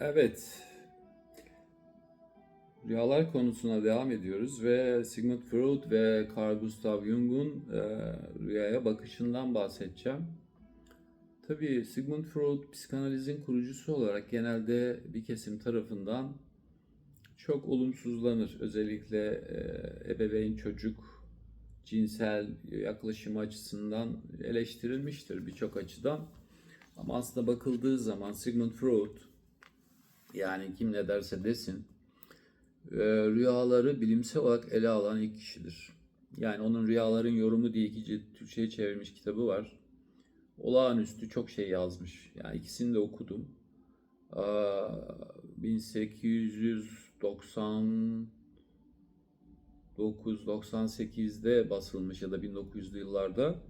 Evet. Rüyalar konusuna devam ediyoruz ve Sigmund Freud ve Carl Gustav Jung'un e, rüyaya bakışından bahsedeceğim. Tabii Sigmund Freud psikanalizin kurucusu olarak genelde bir kesim tarafından çok olumsuzlanır. Özellikle e, ebeveyn çocuk cinsel yaklaşımı açısından eleştirilmiştir birçok açıdan. Ama aslında bakıldığı zaman Sigmund Freud yani kim ne derse desin e, rüyaları bilimsel olarak ele alan ilk kişidir. Yani onun Rüyaların Yorumu diye iki cilt Türkçe'ye çevrilmiş kitabı var. Olağanüstü çok şey yazmış. Yani ikisini de okudum. Aa, 1899-98'de basılmış ya da 1900'lü yıllarda.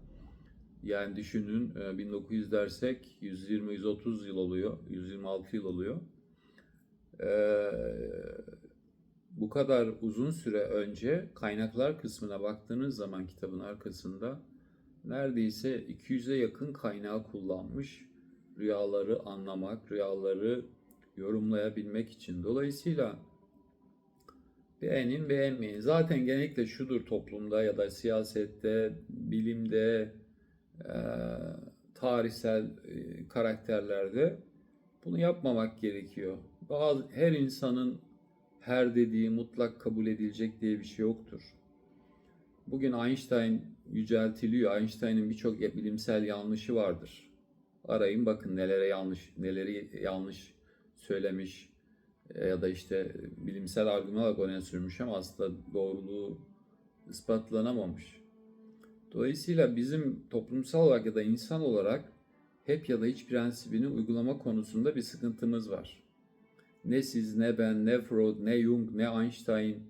Yani düşünün e, 1900 dersek 120-130 yıl oluyor. 126 yıl oluyor. Ee, bu kadar uzun süre önce kaynaklar kısmına baktığınız zaman kitabın arkasında neredeyse 200'e yakın kaynağı kullanmış rüyaları anlamak, rüyaları yorumlayabilmek için. Dolayısıyla beğenin beğenmeyin. Zaten genellikle şudur toplumda ya da siyasette, bilimde, e, tarihsel e, karakterlerde bunu yapmamak gerekiyor. Bazı her insanın her dediği mutlak kabul edilecek diye bir şey yoktur. Bugün Einstein yüceltiliyor. Einstein'ın birçok bilimsel yanlışı vardır. Arayın bakın nelere yanlış, neleri yanlış söylemiş e, ya da işte bilimsel argüman olarak öne sürmüş ama aslında doğruluğu ispatlanamamış. Dolayısıyla bizim toplumsal olarak ya da insan olarak hep ya da hiç prensibini uygulama konusunda bir sıkıntımız var. Ne siz, ne ben, ne Freud, ne Jung, ne Einstein,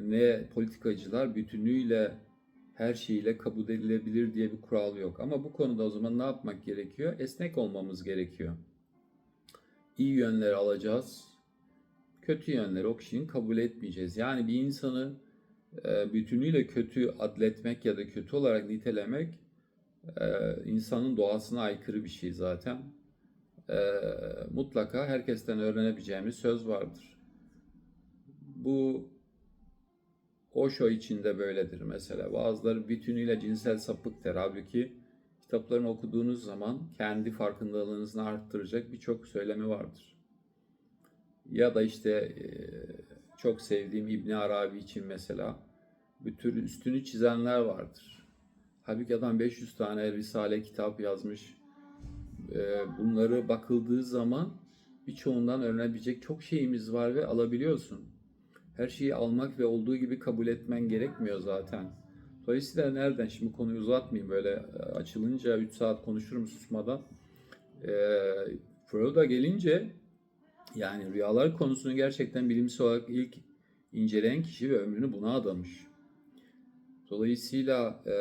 ne politikacılar bütünüyle her şeyiyle kabul edilebilir diye bir kural yok. Ama bu konuda o zaman ne yapmak gerekiyor? Esnek olmamız gerekiyor. İyi yönleri alacağız, kötü yönleri o kişinin kabul etmeyeceğiz. Yani bir insanı e, bütünüyle kötü adletmek ya da kötü olarak nitelemek e, insanın doğasına aykırı bir şey zaten. E, mutlaka herkesten öğrenebileceğimiz söz vardır. Bu Osho için de böyledir mesela. Bazıları bütünüyle cinsel sapık der. Halbuki kitaplarını okuduğunuz zaman kendi farkındalığınızı arttıracak birçok söylemi vardır. Ya da işte çok sevdiğim İbn Arabi için mesela bir tür üstünü çizenler vardır. Halbuki adam 500 tane Risale kitap yazmış. Bunları bakıldığı zaman birçoğundan öğrenebilecek çok şeyimiz var ve alabiliyorsun. Her şeyi almak ve olduğu gibi kabul etmen gerekmiyor zaten. Dolayısıyla nereden şimdi konuyu uzatmayayım böyle açılınca 3 saat konuşurum susmadan. E, Freud'a gelince yani rüyalar konusunu gerçekten bilimsel olarak ilk inceleyen kişi ve ömrünü buna adamış. Dolayısıyla e,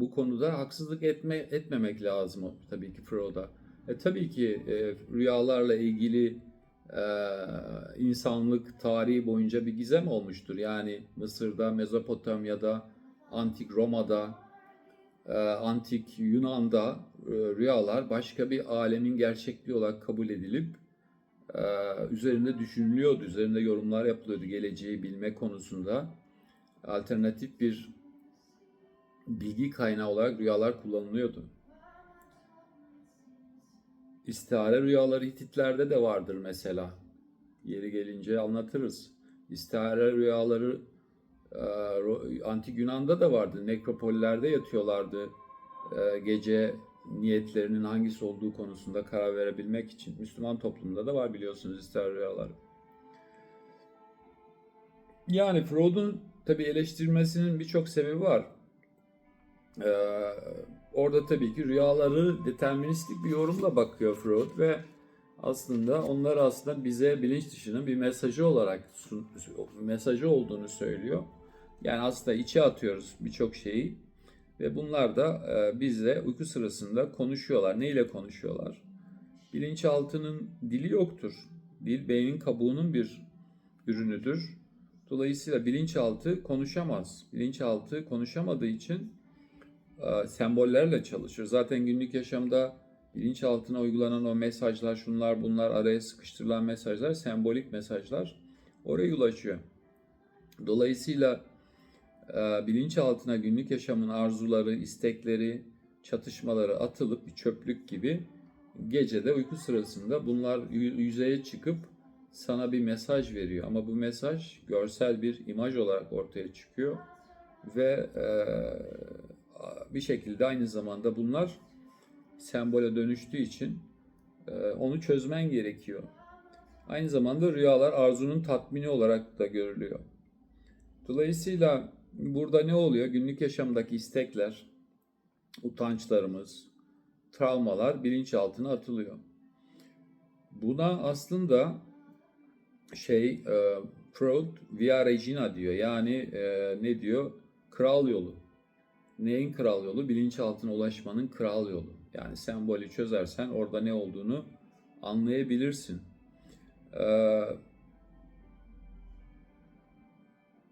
bu konuda haksızlık etme etmemek lazım tabii ki Freud'a. E, tabii ki e, rüyalarla ilgili e, insanlık tarihi boyunca bir gizem olmuştur. Yani Mısır'da, Mezopotamya'da, Antik Roma'da, e, Antik Yunan'da e, rüyalar başka bir alemin gerçekliği olarak kabul edilip e, üzerinde düşünülüyordu, üzerinde yorumlar yapılıyordu geleceği bilme konusunda. Alternatif bir bilgi kaynağı olarak rüyalar kullanılıyordu. İstihare rüyaları Hititlerde de vardır mesela. Yeri gelince anlatırız. İstihare rüyaları e, Antik Yunan'da da vardı. Nekropollerde yatıyorlardı. E, gece niyetlerinin hangisi olduğu konusunda karar verebilmek için. Müslüman toplumda da var biliyorsunuz istihare rüyaları. Yani Freud'un tabi eleştirmesinin birçok sebebi var. Ee, orada tabii ki rüyaları deterministik bir yorumla bakıyor Freud ve aslında onlar aslında bize bilinç dışının bir mesajı olarak mesajı olduğunu söylüyor. Yani aslında içe atıyoruz birçok şeyi ve bunlar da e, bizle uyku sırasında konuşuyorlar. Ne ile konuşuyorlar? Bilinçaltının dili yoktur. Dil beynin kabuğunun bir ürünüdür. Dolayısıyla bilinçaltı konuşamaz. Bilinçaltı konuşamadığı için sembollerle çalışır. Zaten günlük yaşamda bilinçaltına uygulanan o mesajlar, şunlar bunlar araya sıkıştırılan mesajlar, sembolik mesajlar oraya ulaşıyor. Dolayısıyla e, bilinçaltına günlük yaşamın arzuları, istekleri, çatışmaları atılıp bir çöplük gibi gecede uyku sırasında bunlar yü- yüzeye çıkıp sana bir mesaj veriyor. Ama bu mesaj görsel bir imaj olarak ortaya çıkıyor ve e, bir şekilde aynı zamanda bunlar sembole dönüştüğü için e, onu çözmen gerekiyor. Aynı zamanda rüyalar arzunun tatmini olarak da görülüyor. Dolayısıyla burada ne oluyor? Günlük yaşamdaki istekler, utançlarımız, travmalar bilinçaltına atılıyor. Buna aslında şey e, Freud Via Regina diyor. Yani e, ne diyor? Kral yolu. Neyin kral yolu? Bilinçaltına ulaşmanın kral yolu. Yani sembolü çözersen orada ne olduğunu anlayabilirsin. Ee,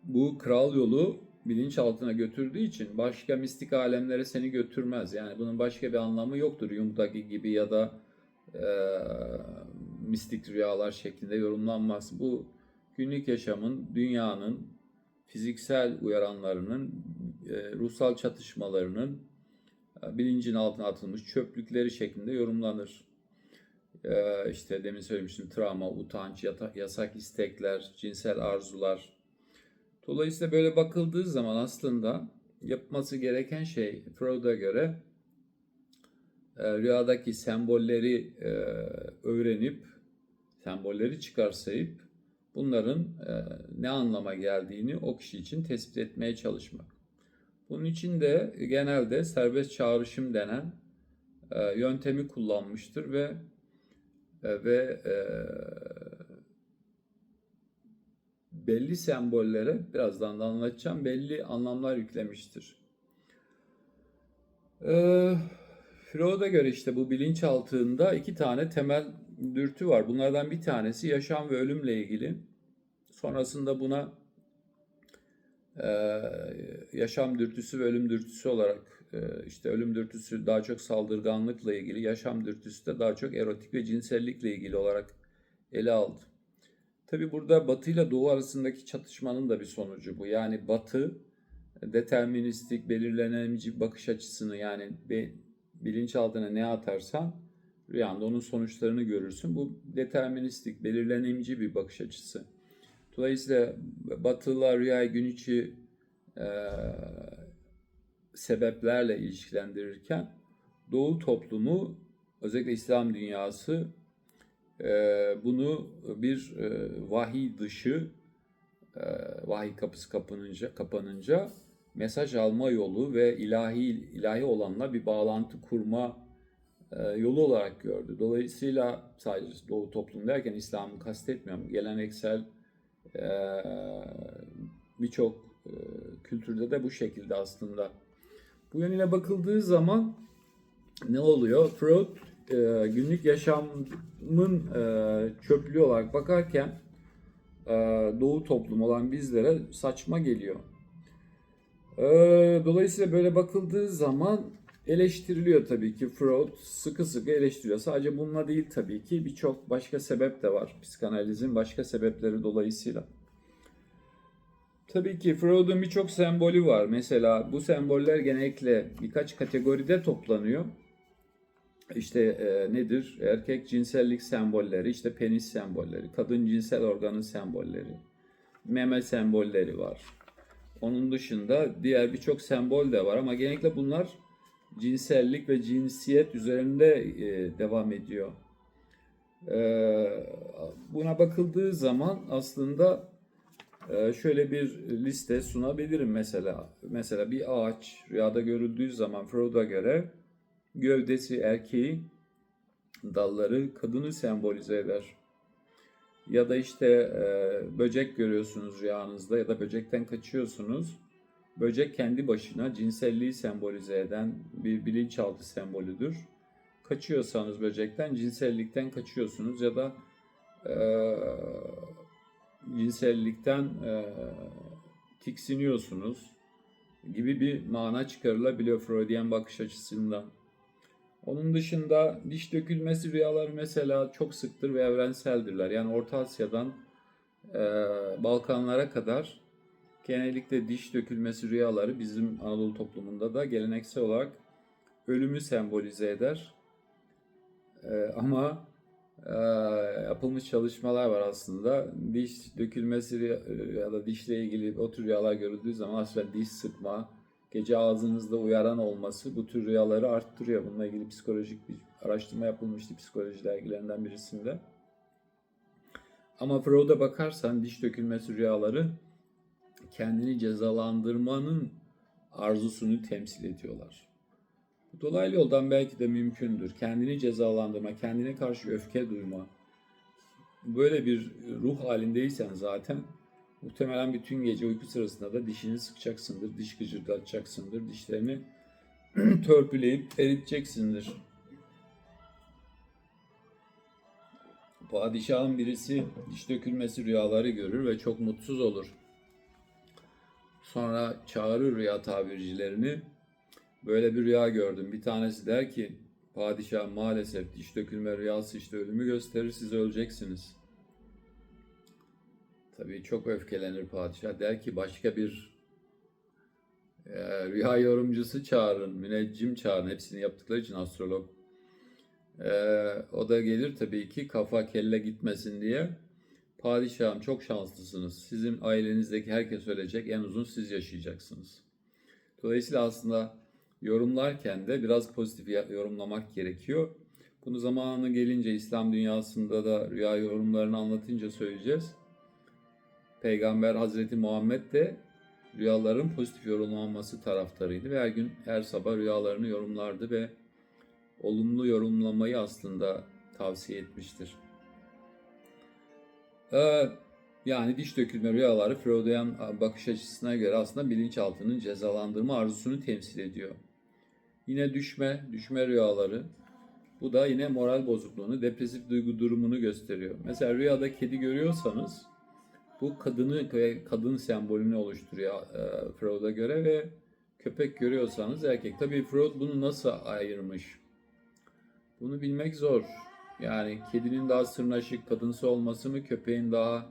bu kral yolu bilinçaltına götürdüğü için başka mistik alemlere seni götürmez. Yani bunun başka bir anlamı yoktur. Jung'daki gibi ya da e, mistik rüyalar şeklinde yorumlanmaz. Bu günlük yaşamın, dünyanın, fiziksel uyaranlarının, ruhsal çatışmalarının e, bilincin altına atılmış çöplükleri şeklinde yorumlanır. E, işte demin söylemiştim travma, utanç, yasak istekler, cinsel arzular. Dolayısıyla böyle bakıldığı zaman aslında yapması gereken şey Freud'a göre e, rüyadaki sembolleri e, öğrenip, sembolleri çıkarsayıp bunların e, ne anlama geldiğini o kişi için tespit etmeye çalışmak. Bunun için de genelde serbest çağrışım denen e, yöntemi kullanmıştır ve e, ve e, belli sembollere birazdan da anlatacağım belli anlamlar yüklemiştir. E, Freud'a göre işte bu bilinçaltında iki tane temel dürtü var. Bunlardan bir tanesi yaşam ve ölümle ilgili. Sonrasında buna e, yaşam dürtüsü ve ölüm dürtüsü olarak e, işte ölüm dürtüsü daha çok saldırganlıkla ilgili, yaşam dürtüsü de daha çok erotik ve cinsellikle ilgili olarak ele aldı. Tabi burada Batı ile Doğu arasındaki çatışmanın da bir sonucu bu. Yani Batı deterministik, belirlenemci bakış açısını yani bilinçaltına ne atarsan rüyanda onun sonuçlarını görürsün. Bu deterministik, belirlenemci bir bakış açısı. Dolayısıyla Batılılar rüyayı gün içi e, sebeplerle ilişkilendirirken Doğu toplumu özellikle İslam dünyası e, bunu bir e, vahiy dışı e, vahiy kapısı kapanınca kapanınca mesaj alma yolu ve ilahi ilahi olanla bir bağlantı kurma yolu olarak gördü. Dolayısıyla sadece Doğu toplum derken İslam'ı kastetmiyorum. Geleneksel birçok e, kültürde de bu şekilde aslında. Bu yönüyle bakıldığı zaman ne oluyor? Freud e, günlük yaşamın e, çöplüğü olarak bakarken Doğu toplumu olan bizlere saçma geliyor. Dolayısıyla böyle bakıldığı zaman eleştiriliyor tabii ki. Freud sıkı sıkı eleştiriyor. Sadece bununla değil tabii ki birçok başka sebep de var. Psikanalizin başka sebepleri dolayısıyla. Tabii ki Freud'un birçok sembolü var. Mesela bu semboller genellikle birkaç kategoride toplanıyor. İşte e, nedir? Erkek cinsellik sembolleri, işte penis sembolleri, kadın cinsel organı sembolleri, meme sembolleri var. Onun dışında diğer birçok sembol de var ama genellikle bunlar cinsellik ve cinsiyet üzerinde e, devam ediyor. E, buna bakıldığı zaman aslında e, şöyle bir liste sunabilirim mesela. Mesela bir ağaç rüyada görüldüğü zaman Freud'a göre gövdesi erkeği, dalları kadını sembolize eder. Ya da işte e, böcek görüyorsunuz rüyanızda ya da böcekten kaçıyorsunuz. Böcek kendi başına cinselliği sembolize eden bir bilinçaltı sembolüdür. Kaçıyorsanız böcekten cinsellikten kaçıyorsunuz ya da e, cinsellikten e, tiksiniyorsunuz gibi bir mana çıkarılabiliyor Freudian bakış açısından. Onun dışında diş dökülmesi rüyaları mesela çok sıktır ve evrenseldirler. Yani Orta Asya'dan e, Balkanlara kadar genellikle diş dökülmesi rüyaları bizim Anadolu toplumunda da geleneksel olarak ölümü sembolize eder. E, ama e, yapılmış çalışmalar var aslında. Diş dökülmesi ya da dişle ilgili o tür rüyalar görüldüğü zaman aslında diş sıkma, gece ağzınızda uyaran olması bu tür rüyaları arttırıyor. Bununla ilgili psikolojik bir araştırma yapılmıştı psikoloji dergilerinden birisinde. Ama Freud'a bakarsan diş dökülmesi rüyaları kendini cezalandırmanın arzusunu temsil ediyorlar. Bu dolaylı yoldan belki de mümkündür. Kendini cezalandırma, kendine karşı öfke duyma. Böyle bir ruh halindeysen zaten muhtemelen bütün gece uyku sırasında da dişini sıkacaksındır, diş gıcırdatacaksındır, dişlerini törpüleyip eriteceksindir. Padişahın birisi diş dökülmesi rüyaları görür ve çok mutsuz olur. Sonra çağırır rüya tabircilerini. Böyle bir rüya gördüm. Bir tanesi der ki, padişah maalesef diş dökülme rüyası işte ölümü gösterir, siz öleceksiniz. Tabii çok öfkelenir padişah. Der ki başka bir e, rüya yorumcusu çağırın, müneccim çağırın. Hepsini yaptıkları için astrolog. E, o da gelir tabii ki kafa kelle gitmesin diye. Padişahım çok şanslısınız. Sizin ailenizdeki herkes ölecek. En uzun siz yaşayacaksınız. Dolayısıyla aslında yorumlarken de biraz pozitif yorumlamak gerekiyor. Bunu zamanı gelince İslam dünyasında da rüya yorumlarını anlatınca söyleyeceğiz. Peygamber Hazreti Muhammed de rüyaların pozitif yorumlanması taraftarıydı ve her gün her sabah rüyalarını yorumlardı ve olumlu yorumlamayı aslında tavsiye etmiştir. Ee, yani diş dökülme rüyaları Freudian bakış açısına göre aslında bilinçaltının cezalandırma arzusunu temsil ediyor. Yine düşme, düşme rüyaları. Bu da yine moral bozukluğunu, depresif duygu durumunu gösteriyor. Mesela rüyada kedi görüyorsanız bu kadını ve kadın sembolünü oluşturuyor e, Freud'a göre ve köpek görüyorsanız erkek. Tabii Freud bunu nasıl ayırmış? Bunu bilmek zor. Yani kedinin daha sırnaşık, kadınsı olması mı, köpeğin daha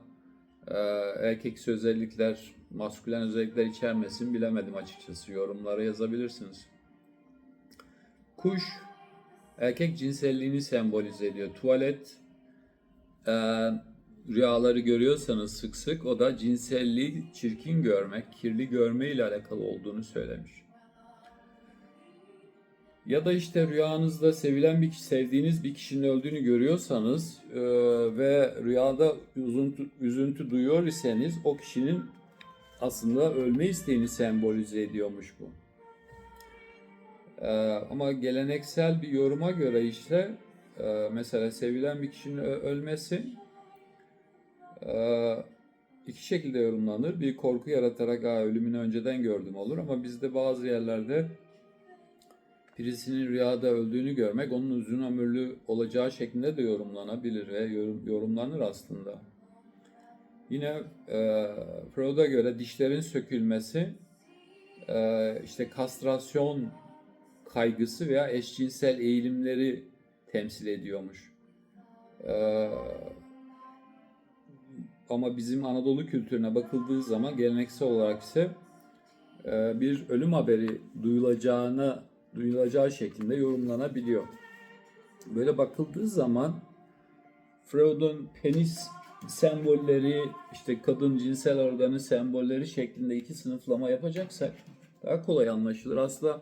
e, erkeksi özellikler, maskülen özellikler içermesi mi bilemedim açıkçası. Yorumlara yazabilirsiniz. Kuş, erkek cinselliğini sembolize ediyor. Tuvalet, e, rüyaları görüyorsanız sık sık o da cinselliği çirkin görmek, kirli görme ile alakalı olduğunu söylemiş. Ya da işte rüyanızda sevilen bir kişi, sevdiğiniz bir kişinin öldüğünü görüyorsanız e, ve rüyada üzüntü, üzüntü duyuyor iseniz o kişinin aslında ölme isteğini sembolize ediyormuş bu. E, ama geleneksel bir yoruma göre işte e, mesela sevilen bir kişinin ölmesi e, iki şekilde yorumlanır. Bir korku yaratarak Aa, ölümünü önceden gördüm olur ama bizde bazı yerlerde birisinin rüyada öldüğünü görmek onun uzun ömürlü olacağı şeklinde de yorumlanabilir ve yorum- yorumlanır aslında. Yine e, Freud'a göre dişlerin sökülmesi e, işte kastrasyon kaygısı veya eşcinsel eğilimleri temsil ediyormuş. E, ama bizim Anadolu kültürüne bakıldığı zaman geleneksel olarak ise e, bir ölüm haberi duyulacağına duyulacağı şeklinde yorumlanabiliyor. Böyle bakıldığı zaman Freud'un penis sembolleri, işte kadın cinsel organı sembolleri şeklinde iki sınıflama yapacaksak daha kolay anlaşılır. Aslında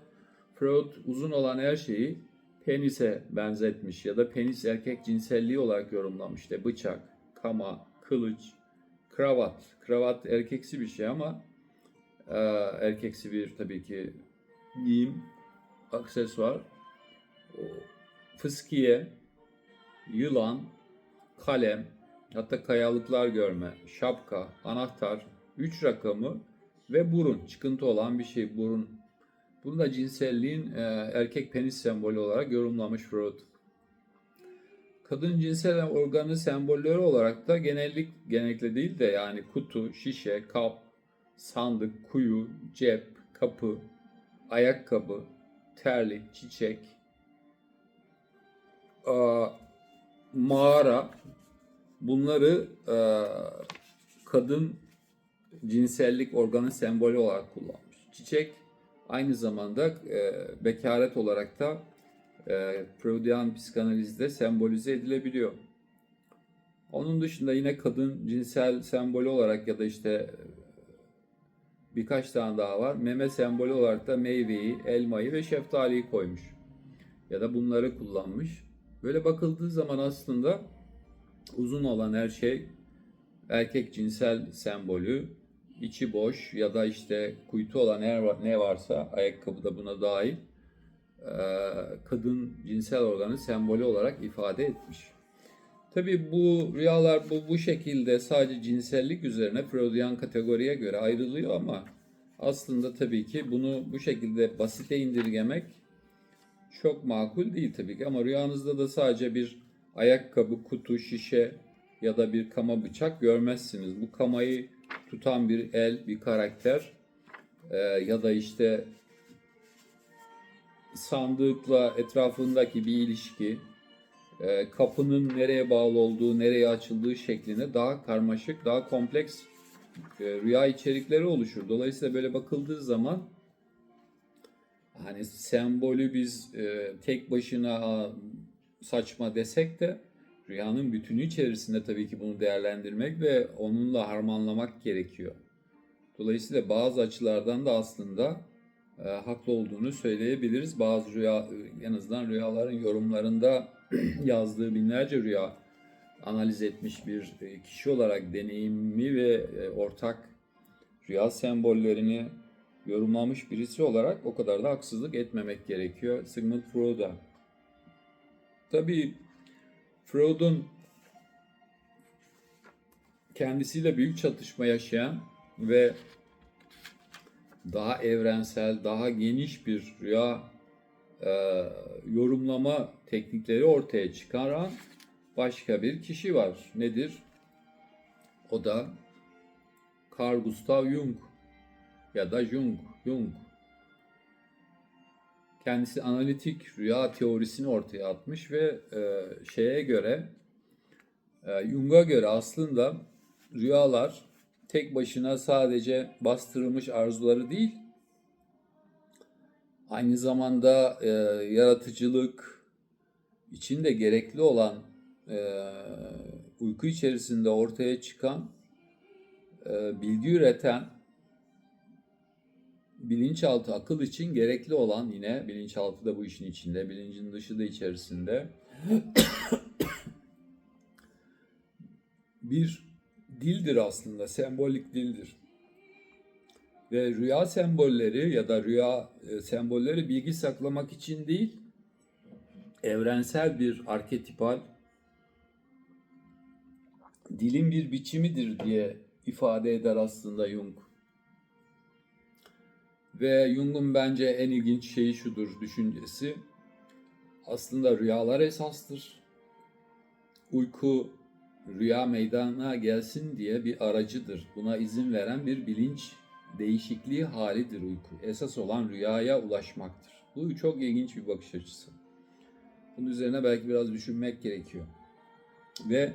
Freud uzun olan her şeyi penise benzetmiş ya da penis erkek cinselliği olarak yorumlamış. İşte bıçak, kama, kılıç, kravat. Kravat erkeksi bir şey ama e, erkeksi bir tabii ki giyim, aksesuar, fıskiye, yılan, kalem, hatta kayalıklar görme, şapka, anahtar, üç rakamı ve burun. Çıkıntı olan bir şey burun. Bunu da cinselliğin e, erkek penis sembolü olarak yorumlamış Freud. Kadın cinsel organı sembolleri olarak da genellik genellikle değil de yani kutu, şişe, kap, sandık, kuyu, cep, kapı, ayakkabı, terlik, çiçek, mağara bunları e, kadın cinsellik organı sembolü olarak kullanmış. Çiçek aynı zamanda e, bekaret olarak da e, Freudian psikanalizde sembolize edilebiliyor. Onun dışında yine kadın cinsel sembolü olarak ya da işte birkaç tane daha var. Meme sembolü olarak da meyveyi, elmayı ve şeftaliyi koymuş. Ya da bunları kullanmış. Böyle bakıldığı zaman aslında uzun olan her şey erkek cinsel sembolü, içi boş ya da işte kuytu olan her ne varsa ayakkabı da buna dahil kadın cinsel organı sembolü olarak ifade etmiş. Tabii bu rüyalar bu, bu şekilde sadece cinsellik üzerine Freudian kategoriye göre ayrılıyor ama aslında tabii ki bunu bu şekilde basite indirgemek çok makul değil tabii ki ama rüyanızda da sadece bir ayakkabı, kutu, şişe ya da bir kama bıçak görmezsiniz. Bu kamayı tutan bir el, bir karakter e, ya da işte sandıkla etrafındaki bir ilişki, kapının nereye bağlı olduğu, nereye açıldığı şeklinde daha karmaşık, daha kompleks e, rüya içerikleri oluşur. Dolayısıyla böyle bakıldığı zaman hani sembolü biz e, tek başına "Aa, saçma desek de rüyanın bütünü içerisinde tabii ki bunu değerlendirmek ve onunla harmanlamak gerekiyor. Dolayısıyla bazı açılardan da aslında e, haklı olduğunu söyleyebiliriz. Bazı rüya, en azından rüyaların yorumlarında yazdığı binlerce rüya analiz etmiş bir e, kişi olarak deneyimli ve e, ortak rüya sembollerini yorumlamış birisi olarak o kadar da haksızlık etmemek gerekiyor Sigmund Freud'a. Tabii Freud'un kendisiyle büyük çatışma yaşayan ve daha evrensel, daha geniş bir rüya e, yorumlama teknikleri ortaya çıkaran başka bir kişi var. Nedir? O da Carl Gustav Jung ya da Jung, Jung. Kendisi analitik rüya teorisini ortaya atmış ve e, şeye göre, e, Jung'a göre aslında rüyalar tek başına sadece bastırılmış arzuları değil, aynı zamanda e, yaratıcılık için de gerekli olan e, uyku içerisinde ortaya çıkan, e, bilgi üreten, bilinçaltı akıl için gerekli olan yine bilinçaltı da bu işin içinde, bilincin dışı da içerisinde bir dildir aslında, sembolik dildir. Ve rüya sembolleri ya da rüya e, sembolleri bilgi saklamak için değil, evrensel bir arketipal dilin bir biçimidir diye ifade eder aslında Jung. Ve Jung'un bence en ilginç şeyi şudur düşüncesi. Aslında rüyalar esastır. Uyku rüya meydana gelsin diye bir aracıdır. Buna izin veren bir bilinç değişikliği halidir uyku. Esas olan rüyaya ulaşmaktır. Bu çok ilginç bir bakış açısı. Bunun üzerine belki biraz düşünmek gerekiyor. Ve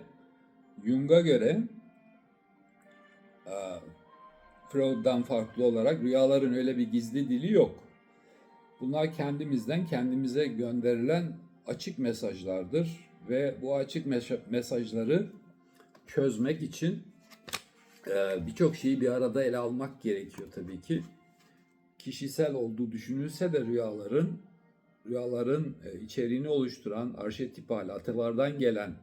Jung'a göre Freud'dan farklı olarak rüyaların öyle bir gizli dili yok. Bunlar kendimizden kendimize gönderilen açık mesajlardır ve bu açık mes- mesajları çözmek için birçok şeyi bir arada ele almak gerekiyor tabii ki. Kişisel olduğu düşünülse de rüyaların rüyaların e, içeriğini oluşturan arşetipal atalardan gelen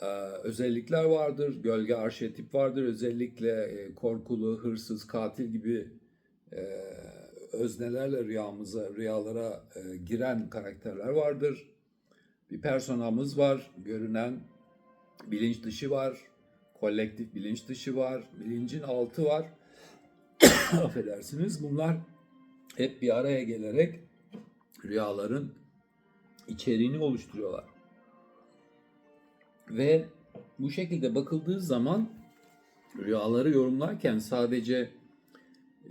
e, özellikler vardır. Gölge arşetip vardır. Özellikle e, korkulu, hırsız, katil gibi öznelerle rüyamıza, rüyalara giren karakterler vardır. Bir personamız var, görünen bilinç dışı var, kolektif bilinç dışı var, bilincin altı var. Affedersiniz. Bunlar hep bir araya gelerek rüyaların içeriğini oluşturuyorlar. Ve bu şekilde bakıldığı zaman rüyaları yorumlarken sadece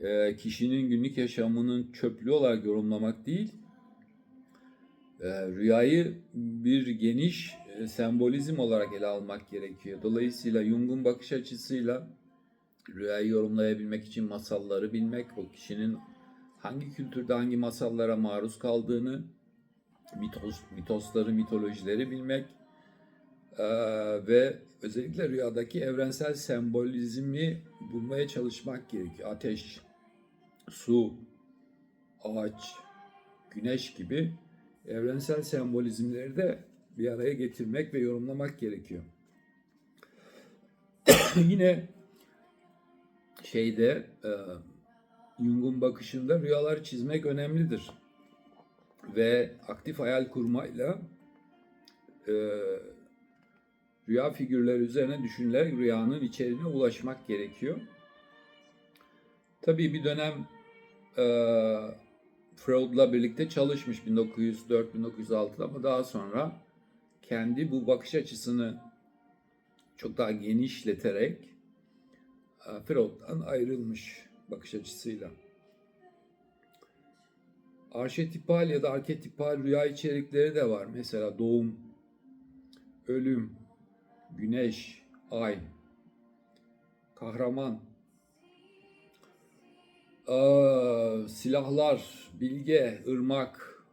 e, kişinin günlük yaşamının çöplüğü olarak yorumlamak değil, e, rüyayı bir geniş e, sembolizm olarak ele almak gerekiyor. Dolayısıyla Jung'un bakış açısıyla rüyayı yorumlayabilmek için masalları bilmek, o kişinin hangi kültürde hangi masallara maruz kaldığını, mitos, mitosları, mitolojileri bilmek e, ve özellikle rüyadaki evrensel sembolizmi bulmaya çalışmak gerekiyor. Ateş, su, ağaç, güneş gibi evrensel sembolizmleri de bir araya getirmek ve yorumlamak gerekiyor. Yine şeyde Jung'un bakışında rüyalar çizmek önemlidir. Ve aktif hayal kurmayla e, rüya figürleri üzerine düşünülerek rüyanın içeriğine ulaşmak gerekiyor. Tabii bir dönem e, Freud'la birlikte çalışmış 1904-1906'da ama daha sonra kendi bu bakış açısını çok daha genişleterek e, Freud'dan ayrılmış bakış açısıyla. Arşetipal ya da arketipal rüya içerikleri de var. Mesela doğum, ölüm, güneş, ay, kahraman, Aa, silahlar, bilge, ırmak,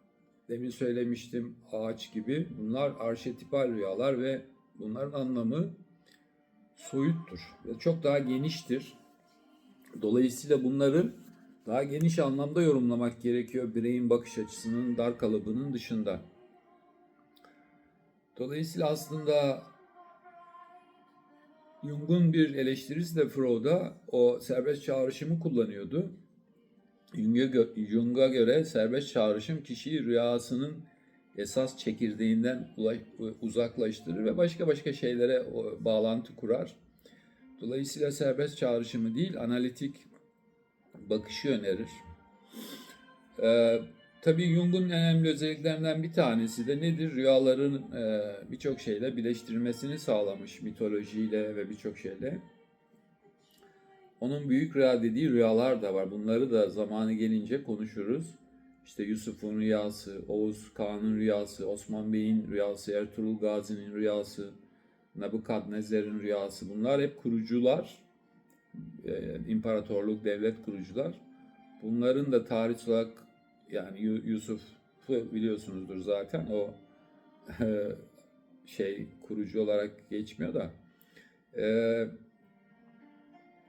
demin söylemiştim ağaç gibi. Bunlar arşetipal rüyalar ve bunların anlamı soyuttur. Ve çok daha geniştir. Dolayısıyla bunları daha geniş anlamda yorumlamak gerekiyor bireyin bakış açısının dar kalıbının dışında. Dolayısıyla aslında Jung'un bir eleştirisi de Freud'a o serbest çağrışımı kullanıyordu. Jung'a gö- Jung'a göre serbest çağrışım kişiyi rüyasının esas çekirdeğinden uzaklaştırır ve başka başka şeylere bağlantı kurar. Dolayısıyla serbest çağrışımı değil, analitik bakışı önerir. Ee, tabii Jung'un en önemli özelliklerinden bir tanesi de nedir? Rüyaların e, birçok şeyle birleştirilmesini sağlamış mitolojiyle ve birçok şeyle. Onun büyük rüya dediği rüyalar da var. Bunları da zamanı gelince konuşuruz. İşte Yusuf'un rüyası, Oğuz Kağan'ın rüyası, Osman Bey'in rüyası, Ertuğrul Gazi'nin rüyası, Nebukadnezer'in rüyası. Bunlar hep kurucular, e, imparatorluk, devlet kurucular. Bunların da tarih olarak yani Yu- Yusuf'u biliyorsunuzdur zaten o şey kurucu olarak geçmiyor da. E,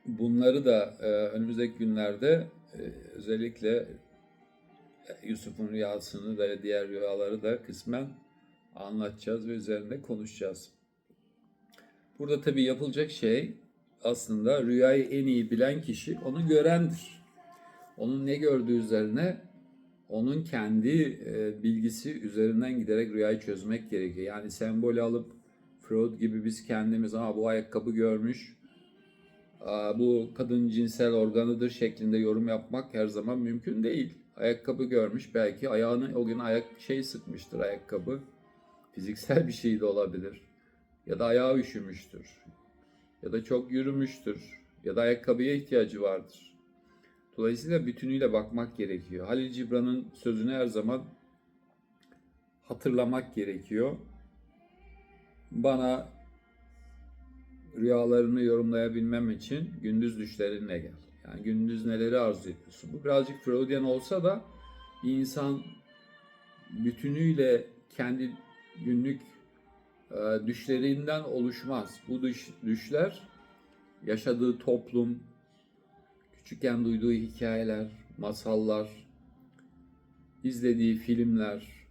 bunları da e, önümüzdeki günlerde e, özellikle Yusuf'un rüyasını da diğer rüyaları da kısmen anlatacağız ve üzerinde konuşacağız. Burada tabii yapılacak şey aslında rüyayı en iyi bilen kişi onu görendir. Onun ne gördüğü üzerine onun kendi e, bilgisi üzerinden giderek rüyayı çözmek gerekiyor. Yani sembolü alıp Freud gibi biz kendimiz ama bu ayakkabı görmüş, aa, bu kadın cinsel organıdır şeklinde yorum yapmak her zaman mümkün değil. Ayakkabı görmüş belki ayağını o gün ayak şey sıkmıştır ayakkabı. Fiziksel bir şey de olabilir. Ya da ayağı üşümüştür. Ya da çok yürümüştür. Ya da ayakkabıya ihtiyacı vardır. Dolayısıyla bütünüyle bakmak gerekiyor. Halil Cibran'ın sözünü her zaman hatırlamak gerekiyor. Bana rüyalarını yorumlayabilmem için gündüz düşlerinle gel. Yani gündüz neleri arzu ediyorsun? Bu birazcık Freudian olsa da insan bütünüyle kendi günlük düşlerinden oluşmaz. Bu düş, düşler yaşadığı toplum, küçükken duyduğu hikayeler, masallar, izlediği filmler,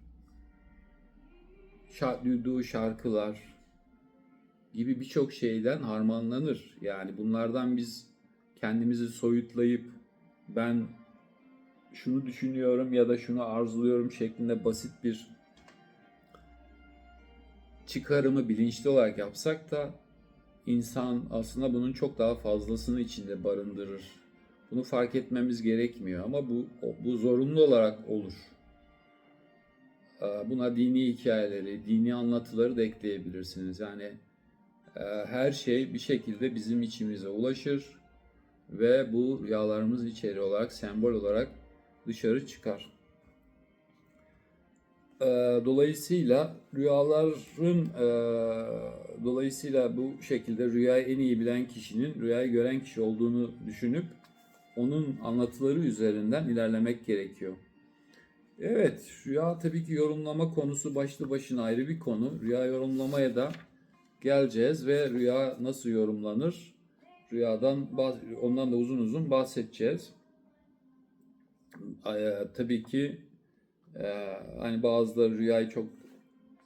şark, duyduğu şarkılar gibi birçok şeyden harmanlanır. Yani bunlardan biz kendimizi soyutlayıp ben şunu düşünüyorum ya da şunu arzuluyorum şeklinde basit bir çıkarımı bilinçli olarak yapsak da insan aslında bunun çok daha fazlasını içinde barındırır. Bunu fark etmemiz gerekmiyor ama bu bu zorunlu olarak olur. Ee, Buna dini hikayeleri, dini anlatıları da ekleyebilirsiniz. Yani e, her şey bir şekilde bizim içimize ulaşır ve bu rüyalarımız içeri olarak, sembol olarak dışarı çıkar. E, dolayısıyla rüyaların e, dolayısıyla bu şekilde rüyayı en iyi bilen kişinin rüyayı gören kişi olduğunu düşünüp onun anlatıları üzerinden ilerlemek gerekiyor. Evet, rüya tabii ki yorumlama konusu başlı başına ayrı bir konu. Rüya yorumlamaya da geleceğiz ve rüya nasıl yorumlanır? Rüyadan ondan da uzun uzun bahsedeceğiz. Ee, tabii ki e, hani bazıları rüyayı çok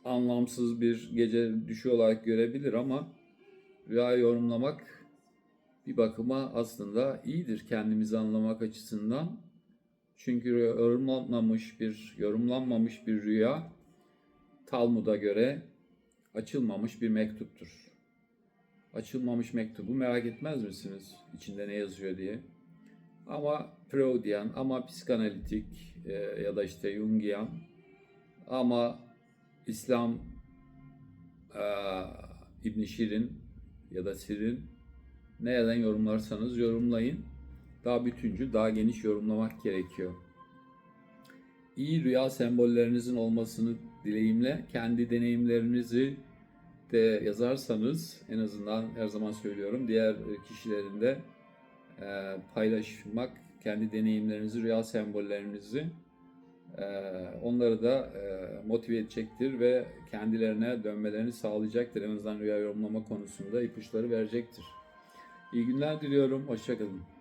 anlamsız bir gece düşü olarak görebilir ama rüya yorumlamak bir bakıma aslında iyidir kendimizi anlamak açısından. Çünkü yorumlanmamış bir, yorumlanmamış bir rüya Talmud'a göre açılmamış bir mektuptur. Açılmamış mektubu merak etmez misiniz? İçinde ne yazıyor diye. Ama Freudian, ama psikanalitik e, ya da işte Jungian ama İslam e, İbn Şirin ya da Sirin nereden yorumlarsanız yorumlayın. Daha bütüncül, daha geniş yorumlamak gerekiyor. İyi rüya sembollerinizin olmasını dileğimle kendi deneyimlerinizi de yazarsanız en azından her zaman söylüyorum diğer kişilerin de e, paylaşmak kendi deneyimlerinizi, rüya sembollerinizi e, onları da e, motive edecektir ve kendilerine dönmelerini sağlayacaktır. En azından rüya yorumlama konusunda ipuçları verecektir. İyi günler diliyorum. Hoşçakalın.